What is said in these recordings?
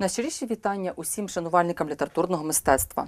Найщиріші вітання усім шанувальникам літературного мистецтва.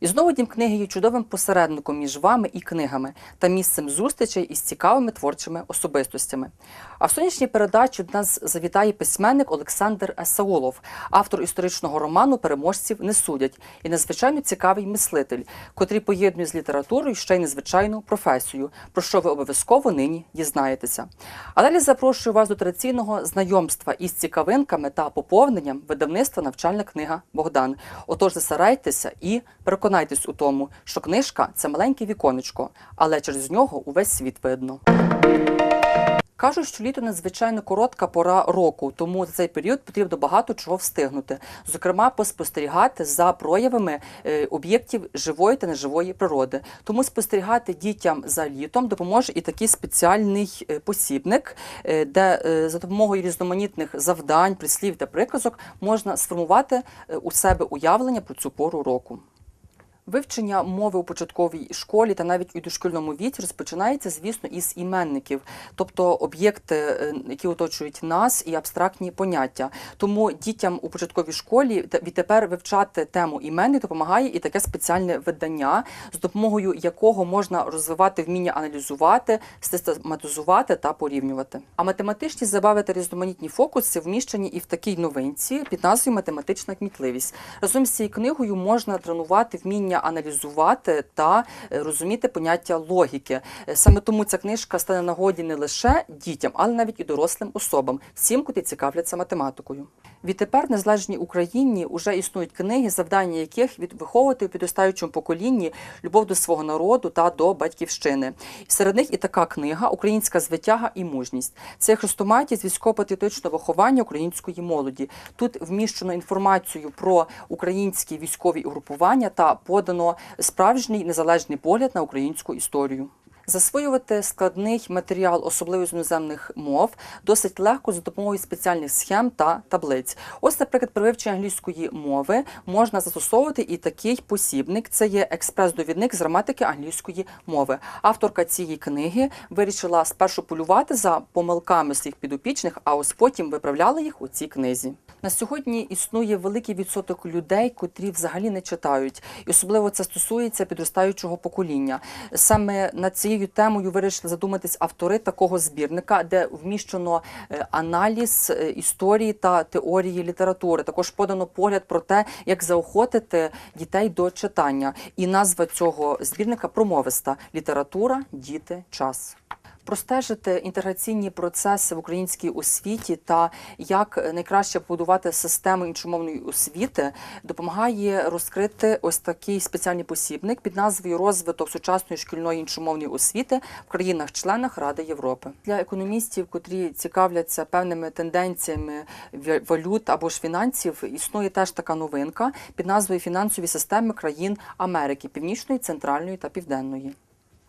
І знову дім книги є чудовим посередником між вами і книгами та місцем зустрічей із цікавими творчими особистостями. А в сонячній передачі до нас завітає письменник Олександр Есаулов, автор історичного роману Переможців не судять і надзвичайно цікавий мислитель, котрий поєднує з літературою ще й незвичайну професію, про що ви обов'язково нині дізнаєтеся. А далі запрошую вас до традиційного знайомства із цікавинками та поповненням видавництва навчальна книга Богдан. Отож, засарайтеся і переконайтесь у тому, що книжка це маленьке віконечко, але через нього увесь світ видно. Кажуть, що літо надзвичайно коротка пора року, тому за цей період потрібно багато чого встигнути. Зокрема, поспостерігати за проявами е, об'єктів живої та неживої природи. Тому спостерігати дітям за літом допоможе і такий спеціальний е, посібник, е, де за допомогою різноманітних завдань, прислів та приказок можна сформувати у себе уявлення про цю пору року. Вивчення мови у початковій школі та навіть у дошкільному віці розпочинається, звісно, із іменників, тобто об'єкти, е, які оточують нас, і абстрактні поняття. Тому дітям у початковій школі відтепер вивчати тему іменник допомагає і таке спеціальне видання, з допомогою якого можна розвивати вміння аналізувати, систематизувати та порівнювати. А математичні забави та різноманітні фокуси вміщені і в такій новинці під назвою Математична кмітливість. Разом з цією книгою можна тренувати вміння аналізувати та е, розуміти поняття логіки. Е, Саме тому ця книжка стане нагоді не лише дітям, але навіть і дорослим особам, всім, котрі цікавляться математикою. Відтепер незалежній Україні вже існують книги, завдання яких від виховувати у підростаючому поколінні любов до свого народу та до батьківщини. Серед них і така книга Українська звитяга і мужність. Це хрестоматія з військово-патріотичного виховання української молоді. Тут вміщено інформацію про українські військові угрупування та подано справжній незалежний погляд на українську історію. Засвоювати складний матеріал, особливо з іноземних мов, досить легко за допомогою спеціальних схем та таблиць. Ось, наприклад, при вивченні англійської мови можна застосовувати і такий посібник. Це є експрес-довідник з граматики англійської мови. Авторка цієї книги вирішила спершу полювати за помилками своїх підопічних, а ось потім виправляла їх у цій книзі. На сьогодні існує великий відсоток людей, котрі взагалі не читають, і особливо це стосується підростаючого покоління. Саме над цією темою вирішили задуматись автори такого збірника, де вміщено е, аналіз е, історії та теорії літератури. Також подано погляд про те, як заохотити дітей до читання. І назва цього збірника промовиста література, діти, час. Простежити інтеграційні процеси в українській освіті та як найкраще побудувати систему іншомовної освіти допомагає розкрити ось такий спеціальний посібник під назвою Розвиток сучасної шкільної іншомовної освіти в країнах-членах Ради Європи для економістів, котрі цікавляться певними тенденціями валют або ж фінансів. Існує теж така новинка під назвою Фінансові системи країн Америки Північної, Центральної та Південної.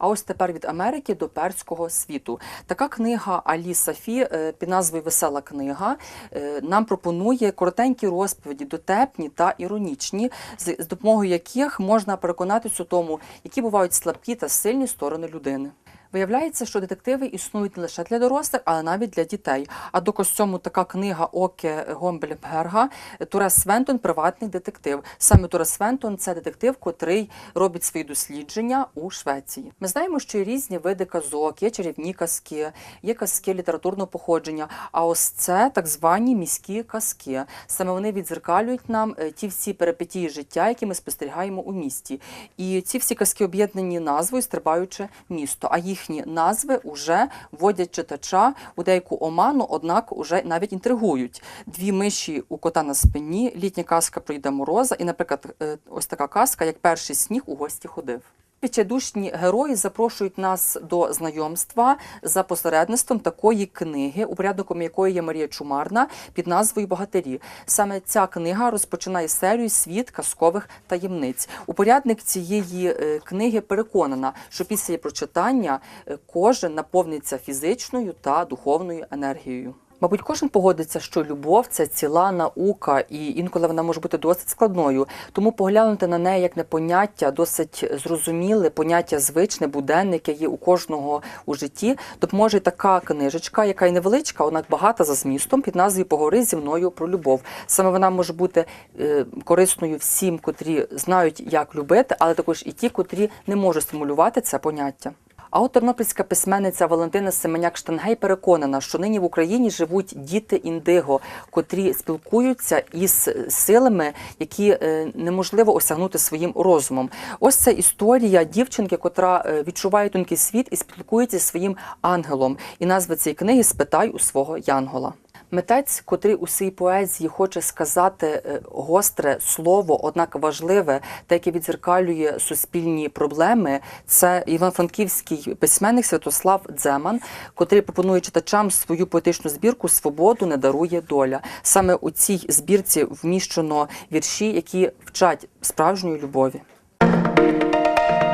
А ось тепер від Америки до перського світу. Така книга Алі Сафі е, під назвою Весела книга е, нам пропонує коротенькі розповіді, дотепні та іронічні, з допомогою яких можна переконатися у тому, які бувають слабкі та сильні сторони людини. Виявляється, що детективи існують не лише для дорослих, але навіть для дітей. А доказ цьому така книга Оке Гомбельберга Турес Свентон приватний детектив. Саме Турес Свентон це детектив, котрий робить свої дослідження у Швеції. Ми знаємо, що є різні види казок, є чарівні казки, є казки літературного походження. А ось це так звані міські казки. Саме вони відзеркалюють нам е, ті всі перипетії життя, які ми спостерігаємо у місті. І ці всі казки об'єднані назвою Стрибаюче місто. А їхні назви уже вводять читача у деяку оману, однак уже навіть інтригують. Дві миші у кота на спині, літня казка про Діда Мороза, і, наприклад, е, ось така казка, як перший сніг у гості ходив. Відчайдушні герої запрошують нас до знайомства за посередництвом такої книги, упорядником якої є Марія Чумарна під назвою Богатирі. Саме ця книга розпочинає серію світ казкових таємниць. Упорядник цієї е, книги переконана, що після її прочитання е, кожен наповниться фізичною та духовною енергією. Мабуть, кожен погодиться, що любов це ціла наука, і інколи вона може бути досить складною. Тому поглянути на неї як на поняття досить зрозуміле, поняття звичне, буденне, яке є у кожного у житті, допоможе така книжечка, яка й невеличка, однак багата за змістом під назвою Поговори зі мною про любов. Саме вона може бути е, корисною всім, котрі знають, як любити, але також і ті, котрі не можуть стимулювати це поняття. А от тернопільська письменниця Валентина Семеняк Штангей переконана, що нині в Україні живуть діти індиго, котрі спілкуються із силами, які е, неможливо осягнути своїм розумом. Ось це історія дівчинки, котра е, відчуває тонкий світ і спілкується зі своїм ангелом. І назва цієї книги Спитай у свого янгола. Митець, котрий у своїй поезії хоче сказати е, гостре слово, однак важливе, те, яке відзеркалює суспільні проблеми, це івано-франківський письменник Святослав Дземан, котрий пропонує читачам свою поетичну збірку Свободу не дарує доля. Саме у цій збірці вміщено вірші, які вчать справжньої любові.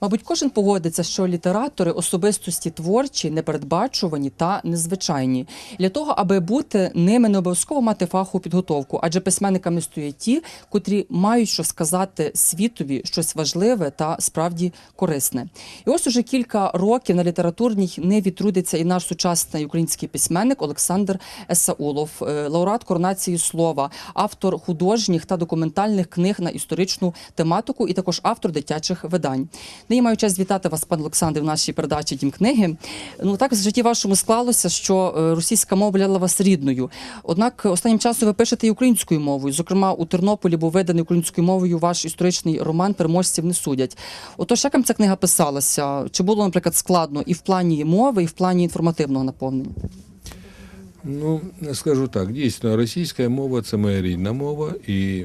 Мабуть, кожен погодиться, що літератори особистості творчі, непередбачувані та незвичайні. Для того, аби бути ними, не обов'язково мати фахову підготовку, адже письменниками стоять ті, котрі мають що сказати світові щось важливе та справді корисне. І ось уже кілька років на літературній ниві трудиться і наш сучасний український письменник Олександр Есаулов, е, лауреат коронації слова, автор художніх та документальних книг на історичну тематику і також автор дитячих видань. Нині маю час вітати вас, пане Олександр, в нашій передачі Дім книги. Ну так в житті вашому склалося, що е, російська мова була вас рідною. Однак останнім часом ви пишете і українською мовою. Зокрема, у Тернополі був виданий українською мовою ваш історичний роман Переможців не судять. Отож, як вам ця книга писалася? Чи було, наприклад, складно і в плані мови, і в плані інформативного наповнення? Ну, скажу так, дійсно, російська мова це моя рідна мова, і,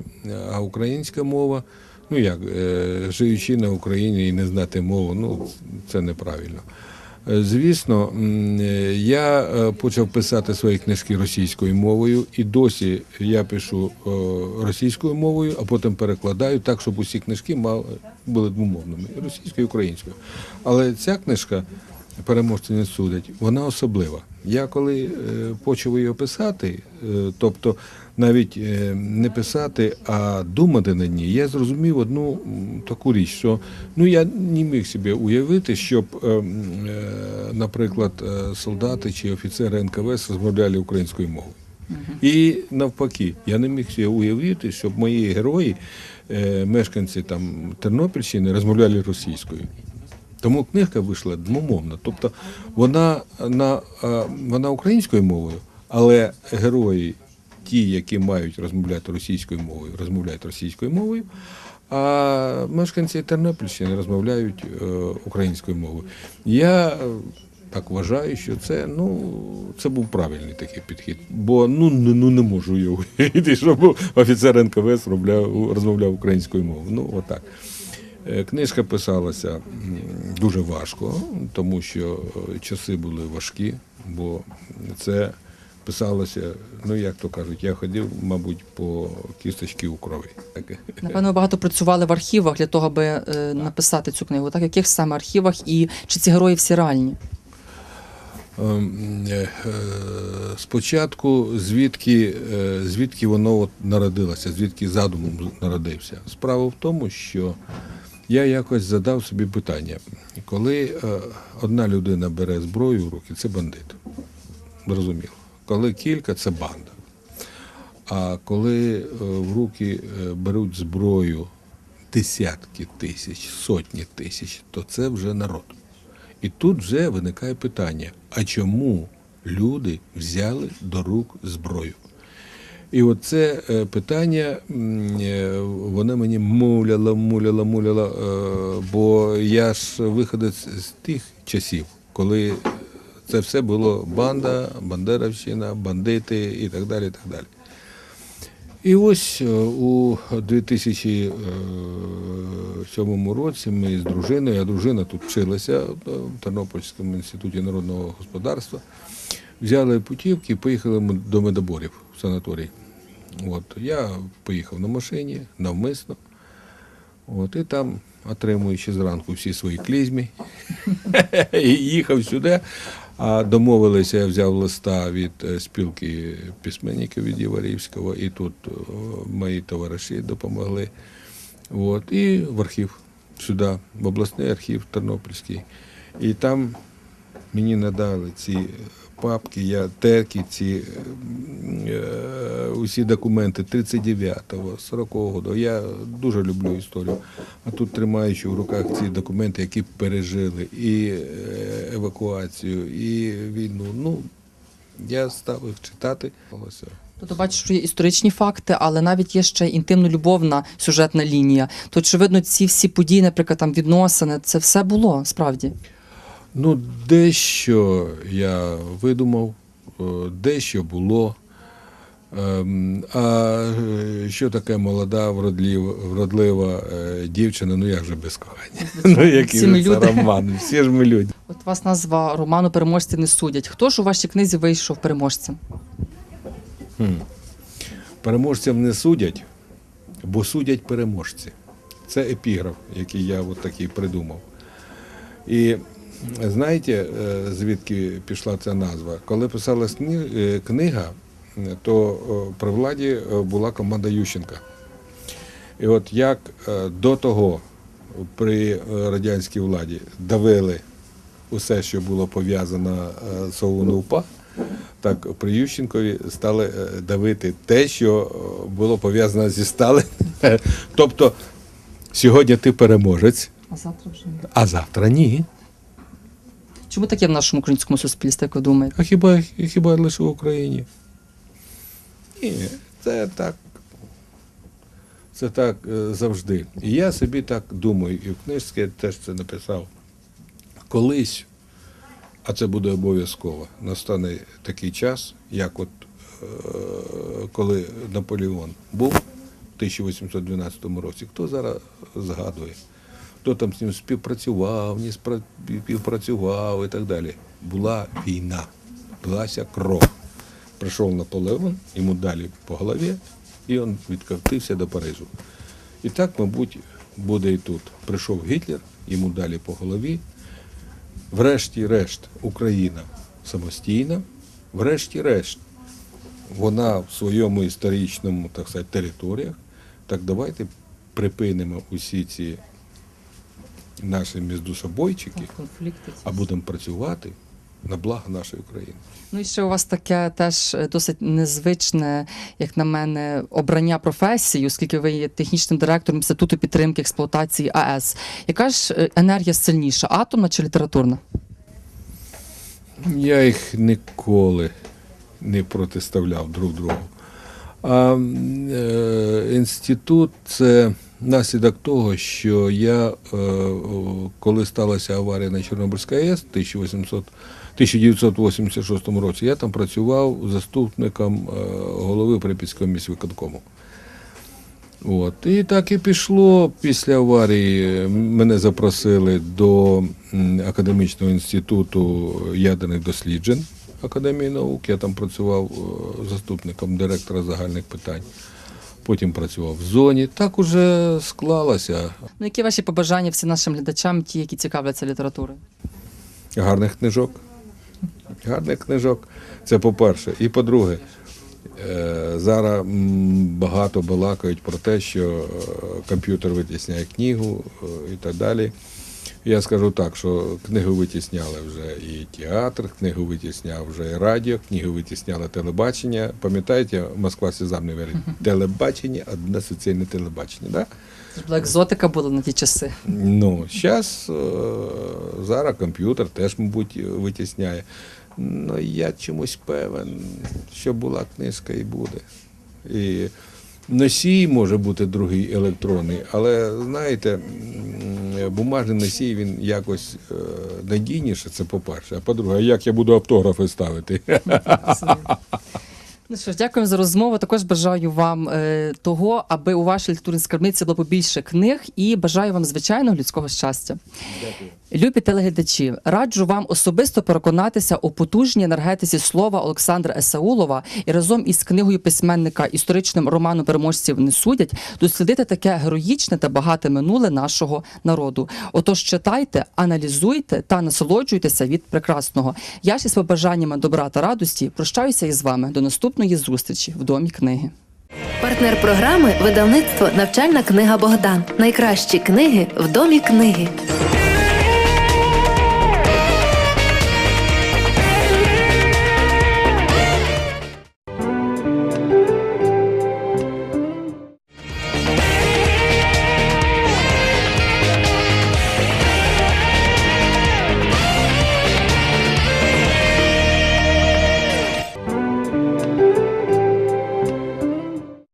а українська мова, ну як, е, живучи на Україні і не знати мову, ну це неправильно. Е, Звісно, е, я почав писати свої книжки російською мовою, і досі я пишу російською мовою, а потім перекладаю так, щоб усі книжки мали, були двомовними російською і українською. Але ця книжка переможці не судять, вона особлива. Я коли почав її писати, тобто навіть е, не писати, а думати на ній, я зрозумів одну таку річ, що ну я не міг собі уявити, щоб, е, м, е, наприклад, е, солдати чи офіцери НКВС розмовляли українською мовою. І навпаки, я не міг собі уявити, щоб мої герої, мешканці там Тернопільщини, розмовляли російською. Тому книжка вийшла двомовна. Тобто вона на вона українською мовою, але герої, ті, які мають розмовляти російською мовою, розмовляють російською мовою. А мешканці Тернопільщини розмовляють е, українською мовою. Я е, так вважаю, що це ну це був правильний такий підхід. Бо ну, ну, не можу я уявити, щоб офіцер НКВС розмовляв, українською мовою. Ну отак. Е, Книжка писалася дуже важко, тому що часи були важкі, бо це писалося, ну як то кажуть, я ходив, мабуть, по кісточки у крові. Напевно, ви багато працювали в архівах для того, аби е, написати цю книгу. Так, яких саме архівах і чи ці герої всі реальні? Ем, е, е, Спочатку, звідки, е, звідки воно от народилося, звідки задум народився. Справа в тому, що я якось задав собі питання, коли одна людина бере зброю в руки, це бандит. Зрозуміло. Коли кілька, це банда. А коли е, в руки е, беруть зброю десятки тисяч, сотні тисяч, то це вже народ. І тут вже виникає питання: а чому люди взяли до рук зброю? І оце е, питання, м, воно мені муляло, муляло, е, бо я ж виходець з тих часів, коли це все було банда, бандеровщина, бандити і так далі. І так далі. І ось е, у 2007 році ми з дружиною, а дружина тут вчилася е, в Тернопільському інституті народного господарства, взяли путівки і поїхали до медоборів в санаторій. От, я поїхав на машині навмисно. От, і там, отримуючи зранку всі свої клізмі, їхав сюди. А домовилися, я взяв листа від е, спілки письменників від Єварівського, і тут е, мої товариші допомогли. От, і в архів сюди, в обласний архів Тернопільський. І там мені надали ці папки, я терки, ці е, усі документи 39-го, 40-го року. Я дуже люблю історію. А тут тримаючи в руках ці документи, які пережили і е, евакуацію, і війну. Ну, я став їх читати. Ось. Тобто бачу, що є історичні факти, але навіть є ще інтимно-любовна сюжетна лінія. То очевидно, ці всі події, наприклад, там відносини, це все було справді. Ну, дещо я видумав, е, дещо було. Ем, А е, що таке молода, вродлива, вродлива е, дівчина, ну як же без кохання? Ну, які Всі ми ж це люди. романи, всі ж ми люди. От вас назва роману Переможці не судять. Хто ж у вашій книзі вийшов переможцем? Переможцям не судять, бо судять переможці. Це епіграф, який я от такий придумав. І знаєте, е, звідки пішла ця назва? Коли писалась книга, то е, при владі е, була команда Ющенка. І от як е, до того при радянській владі давили усе, що було пов'язано з ОУН-УПА, так при Ющенкові стали давити те, що було пов'язано зі Сталином. Тобто сьогодні ти переможець, А завтра вже ні. а завтра ні. Чому таке в нашому українському суспільстві, як ви думаєте? А хіба, хіба лише в Україні? Ні, це так. Це так е, завжди. І я собі так думаю, і в книжці я теж це написав. Колись, а це буде обов'язково, настане такий час, як от е, коли Наполеон був в 1812 році. Хто зараз згадує? Хто там з ним співпрацював, не співпрацював і так далі. Була війна, билася кров. Прийшов Наполеон, йому далі по голові, і він відкотився до Парижу. І так, мабуть, буде і тут. Прийшов Гітлер, йому далі по голові. Врешті-решт, Україна самостійна, врешті-решт, вона в своєму історичному, так сказати, територіях. Так давайте припинимо усі ці наші міждусобойчики, а будемо працювати на благо нашої України. Ну і ще у вас таке теж е, досить незвичне, як на мене, обрання професії, оскільки ви є технічним директором Інституту підтримки експлуатації АЕС. Яка ж е, енергія сильніша, атомна чи літературна? Я їх ніколи не протиставляв друг другу. А е, інститут це наслідок того, що я, е, коли сталася аварія на Чорнобильській АЕС в 1800 1986 році, я там працював заступником е, голови Прип'ятського міськвиконкому. От. І так і пішло. Після аварії мене запросили до академічного інституту ядерних досліджень Академії наук. Я там працював е, заступником директора загальних питань. Потім працював в зоні. Так уже склалося. Ну, які ваші побажання всім нашим глядачам, ті, які цікавляться літературою? Гарних книжок. Гарних книжок. Це по-перше. І по-друге, е, зараз багато балакають про те, що е, комп'ютер витісняє книгу е, і так далі. Я скажу так, що книгу витісняли вже і театр, книгу витісняв вже і радіо, книгу витісняло телебачення. Пам'ятаєте, Москва сльозам не вірить? Телебачення, одне суцільне телебачення. Да? Була екзотика була на ті часи. Ну, зараз зараз комп'ютер теж, мабуть, витісняє. Ну, я чомусь певен, що була книжка і буде. І носій може бути другий електронний, але знаєте, бумажний носій він якось е, надійніше, це по-перше. А по-друге, як я буду автографи ставити? Ну що ж, дякуємо за розмову. Також бажаю вам е, того, аби у вашій літературній скарбниці було побільше книг і бажаю вам звичайного людського щастя. Дякую. Любі телеглядачі, раджу вам особисто переконатися у потужній енергетиці слова Олександра Есаулова і разом із книгою письменника історичним романом переможців не судять дослідити таке героїчне та багате минуле нашого народу. Отож, читайте, аналізуйте та насолоджуйтеся від прекрасного. Я ж із побажаннями добра та радості прощаюся із вами до наступної зустрічі в домі книги. Партнер програми видавництво Навчальна книга Богдан. Найкращі книги в домі книги.